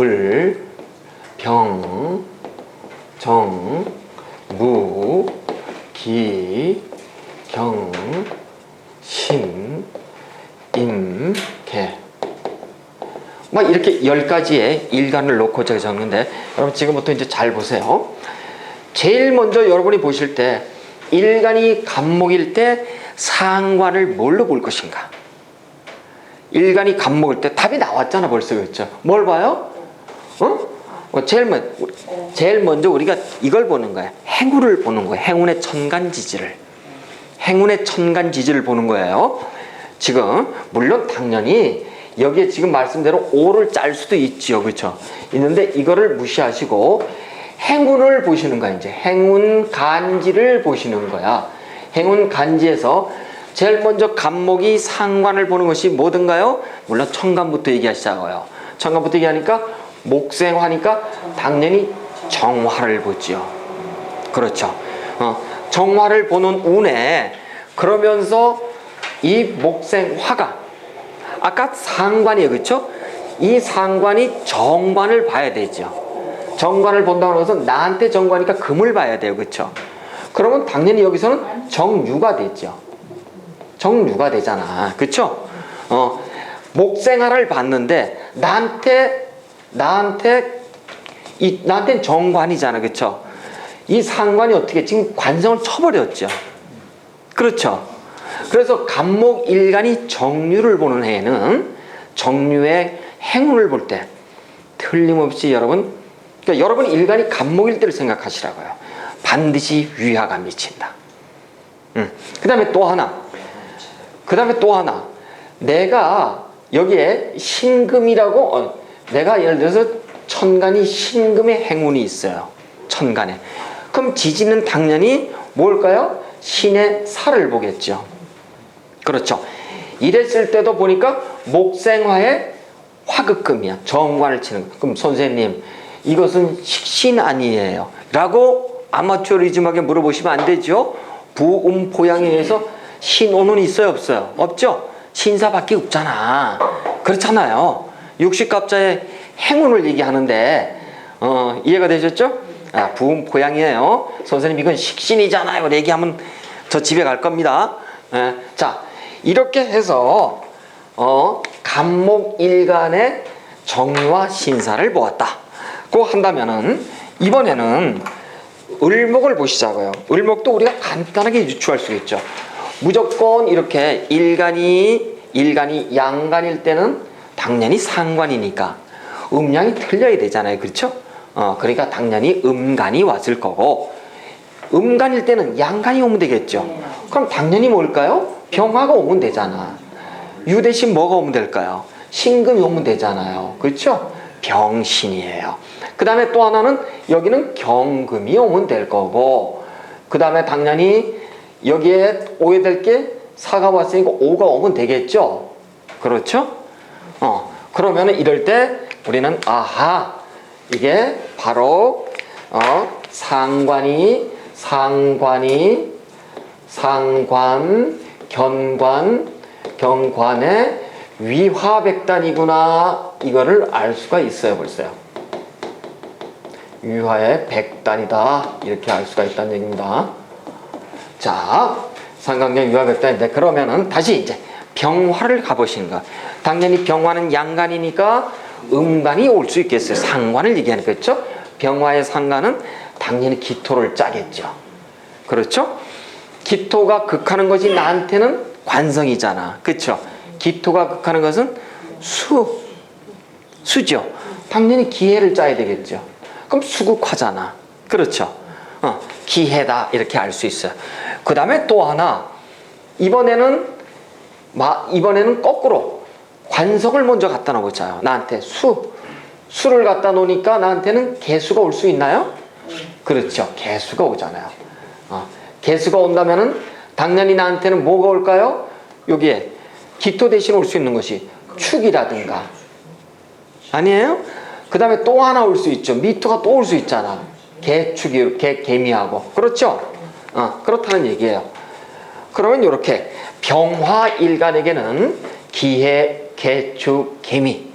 을, 병, 정, 무, 기, 경, 신, 임, 개. 막 이렇게 열 가지의 일간을 놓고 제가 적는데 여러분 지금부터 이제 잘 보세요. 제일 먼저 여러분이 보실 때 일간이 간목일 때 상관을 뭘로 볼 것인가? 일간이 간목일 때 답이 나왔잖아 벌써 그렇죠? 뭘 봐요? 어? 어, 제일 먼 제일 먼저 우리가 이걸 보는 거야. 행운을 보는 거야. 행운의 천간지지를. 행운의 천간지지를 보는 거예요. 지금 물론 당연히 여기에 지금 말씀대로 오를 짤 수도 있지요. 그렇죠? 있는데 이거를 무시하시고 행운을 보시는 거야. 이제 행운 간지를 보시는 거야. 행운 간지에서 제일 먼저 간목이 상관을 보는 것이 뭐든가요? 물론 천간부터 얘기하시자고요. 천간부터 얘기하니까 목생화니까 당연히 정화를 보지요. 그렇죠. 어, 정화를 보는 운에 그러면서 이 목생화가 아까 상관이에요. 그렇죠? 이 상관이 정관을 봐야 되죠. 정관을 본다는 것은 나한테 정관이니까 금을 봐야 돼요. 그렇죠? 그러면 당연히 여기서는 정유가 되죠. 정유가 되잖아. 그렇죠? 어, 목생화를 봤는데 나한테 나한테 이 나한테는 정관이잖아. 그렇죠? 이 상관이 어떻게 지금 관성을 쳐버렸죠. 그렇죠? 그래서 간목 일간이 정유를 보는 해에는 정유의 행운을 볼 때 틀림없이 여러분 그러니까 여러분 일간이 간목일 때를 생각하시라고요. 반드시 위화가 미친다. 음. 그 다음에 또 하나. 그 다음에 또 하나. 내가 여기에 신금이라고, 어, 내가 예를 들어서 천간이 신금의 행운이 있어요. 천간에. 그럼 지지는 당연히 뭘까요? 신의 살을 보겠죠. 그렇죠. 이랬을 때도 보니까 목생화의 화극금이야. 정관을 치는 거. 그럼 선생님, 이것은 식신 아니에요. 라고 아마추어리즘하게 물어보시면 안 되죠. 부음포양에 의해서 신오는 있어요, 없어요? 없죠? 신사밖에 없잖아. 그렇잖아요. 육식갑자의 행운을 얘기하는데, 어, 이해가 되셨죠? 아, 부음포양이에요. 선생님, 이건 식신이잖아요. 얘기하면 저 집에 갈 겁니다. 예, 자, 이렇게 해서, 어, 간목일간의 정유와 신사를 보았다. 고 한다면은 이번에는 을목을 보시자고요. 을목도 우리가 간단하게 유추할 수 있죠. 무조건 이렇게 일간이 일간이 양간일 때는 당연히 상관이니까 음양이 틀려야 되잖아요. 그렇죠? 어, 그러니까 당연히 음간이 왔을 거고 음간일 때는 양간이 오면 되겠죠. 그럼 당연히 뭘까요? 병화가 오면 되잖아. 유 대신 뭐가 오면 될까요? 신금이 오면 되잖아요. 그렇죠? 병신이에요. 그 다음에 또 하나는 여기는 경금이 오면 될 거고 그 다음에 당연히 여기에 오해될 게 사가 왔으니까 오가 오면 되겠죠. 그렇죠? 어 그러면 이럴 때 우리는 아하 이게 바로 어 상관이 상관이 상관 견관 경관의 위화백단이구나 이거를 알 수가 있어요 벌써요. 위화의 백단이다 이렇게 알 수가 있다는 얘기입니다. 자, 상강경 유화백단인데 그러면은 다시 이제 병화를 가보시는 거. 당연히 병화는 양간이니까 음간이 올 수 있겠어요. 상관을 얘기하는 거죠. 병화의 상관은 당연히 기토를 짜겠죠. 그렇죠? 기토가 극하는 것이 나한테는 관성이잖아. 그렇죠? 기토가 극하는 것은 수, 수죠. 당연히 기해를 짜야 되겠죠. 그럼 수국화잖아. 그렇죠? 어, 기해다 이렇게 알 수 있어요. 그 다음에 또 하나 이번에는 마, 이번에는 거꾸로 관성을 먼저 갖다 놓자요. 나한테 수 수를 갖다 놓으니까 나한테는 개수가 올 수 있나요? 그렇죠. 개수가 오잖아요. 어, 개수가 온다면은 당연히 나한테는 뭐가 올까요? 여기에 기토 대신 올 수 있는 것이 축이라든가 아니에요? 그 다음에 또 하나 올 수 있죠. 미토가 또 올 수 있잖아. 개축이 개 개미하고 그렇죠? 어, 그렇다는 얘기예요. 그러면 이렇게 병화 일간에게는 기해, 개축, 개미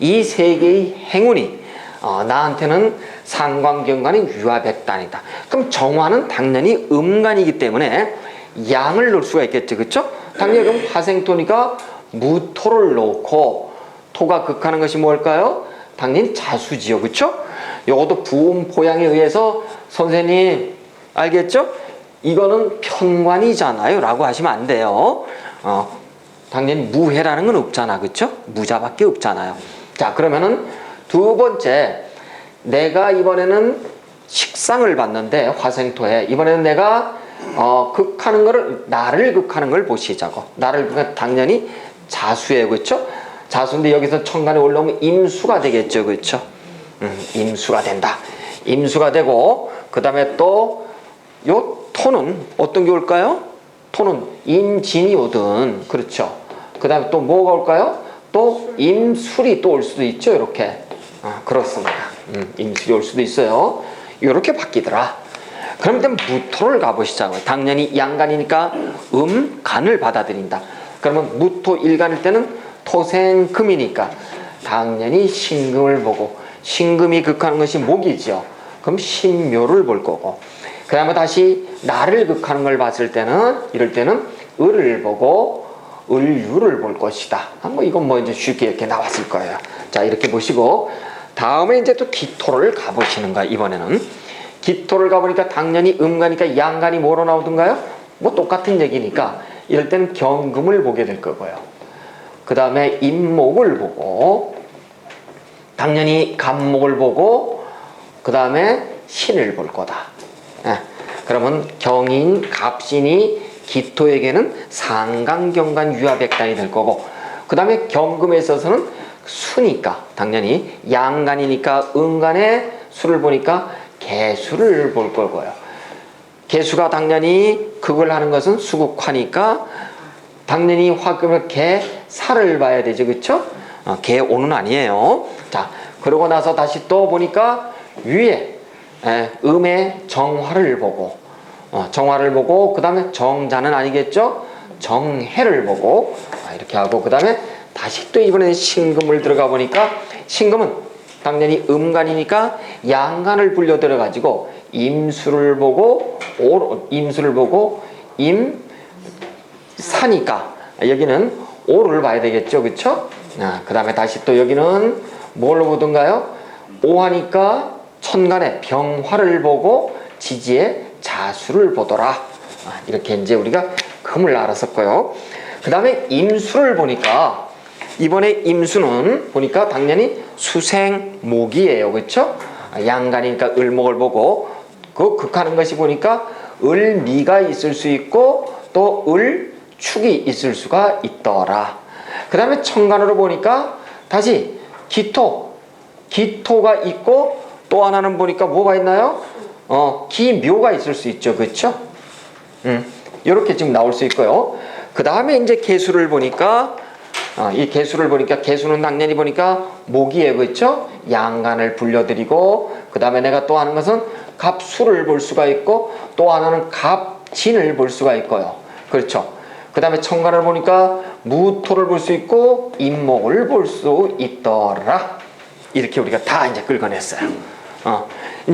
이 세 개의 행운이 어, 나한테는 상관경관이 유화백단이다. 그럼 정화는 당연히 음간이기 때문에 양을 넣을 수가 있겠죠. 그렇죠? 당연히 그럼 화생토니까 무토를 넣고 토가 극하는 것이 뭘까요? 당연히 자수지요. 그렇죠? 요것도 부음 포양에 의해서 선생님 알겠죠? 이거는 편관이잖아요. 라고 하시면 안 돼요. 어, 당연히 무해라는 건 없잖아. 그쵸? 무자밖에 없잖아요. 자, 그러면은 두 번째, 내가 이번에는 식상을 봤는데, 화생토에. 이번에는 내가, 어, 극하는 거를, 나를 극하는 걸 보시자고. 나를 극하 당연히 자수예요. 그쵸? 자수인데 여기서 천간에 올라오면 임수가 되겠죠. 그쵸? 음, 임수가 된다. 임수가 되고, 그 다음에 또, 요 토는 어떤 게 올까요? 토는 임진이 오든 그렇죠. 그 다음에 또 뭐가 올까요? 또 임술이 또 올 수도 있죠. 이렇게 아, 그렇습니다. 음, 임술이 올 수도 있어요. 이렇게 바뀌더라. 그럼 일단 무토를 가보시자고요. 당연히 양간이니까 음, 간을 받아들인다. 그러면 무토 일간일 때는 토생금이니까 당연히 신금을 보고 신금이 극하는 것이 목이죠. 그럼 신묘를 볼 거고 그 다음에 다시 나를 극하는 걸 봤을 때는 이럴 때는 을을 보고 을유를 볼 것이다. 아, 뭐 이건 뭐 이제 쉽게 이렇게 나왔을 거예요. 자 이렇게 보시고 다음에 이제 또 기토를 가보시는 거야 이번에는 기토를 가보니까 당연히 음가니까 양간이 뭐로 나오던가요? 뭐 똑같은 얘기니까 이럴 때는 경금을 보게 될 거고요. 그 다음에 임목을 보고 당연히 간목을 보고 그 다음에 신을 볼 거다. 예, 그러면 경인, 갑신이 기토에게는 상강경관 유화백단이 될 거고 그 다음에 경금에 있어서는 수니까 당연히 양간이니까 은간에 수를 보니까 개수를 볼 거고요. 개수가 당연히 그걸 하는 것은 수국화니까 당연히 화금을 개 살을 봐야 되죠, 그렇죠? 어, 개 오는 아니에요. 자, 그러고 나서 다시 또 보니까 위에 에, 음의 정화를 보고 어, 정화를 보고 그 다음에 정자는 아니겠죠? 정해를 보고 아, 이렇게 하고 그 다음에 다시 또 이번에 신금을 들어가 보니까 신금은 당연히 음간이니까 양간을 불려 들어 가지고 임수를 보고 오 임수를 보고 임 사니까 여기는 오를 봐야 되겠죠, 그렇죠? 아, 그 다음에 다시 또 여기는 뭘로 보던가요? 오하니까 천간에 병화를 보고 지지에 자수를 보더라. 아, 이렇게 이제 우리가 금을 알았었고요. 그 다음에 임수를 보니까 이번에 임수는 보니까 당연히 수생목이에요, 그렇죠? 아, 양간이니까 을목을 보고 그 극하는 것이 보니까 을미가 있을 수 있고 또 을축이 있을 수가 있더라. 그 다음에 천간으로 보니까 다시 기토, 기토가 있고 또 하나는 보니까 뭐가 있나요? 어, 기묘가 있을 수 있죠. 그렇죠? 음, 이렇게 지금 나올 수 있고요. 그 다음에 이제 개수를 보니까 어, 이 개수를 보니까 개수는 당연히 보니까 목이에요. 그렇죠? 양간을 불려드리고 그 다음에 내가 또 하는 것은 갑수를 볼 수가 있고 또 하나는 갑진을 볼 수가 있고요. 그렇죠? 그 다음에 천간을 보니까 무토를 볼 수 있고 임목을 볼 수 있더라. 이렇게 우리가 다 이제 긁어냈어요. 어.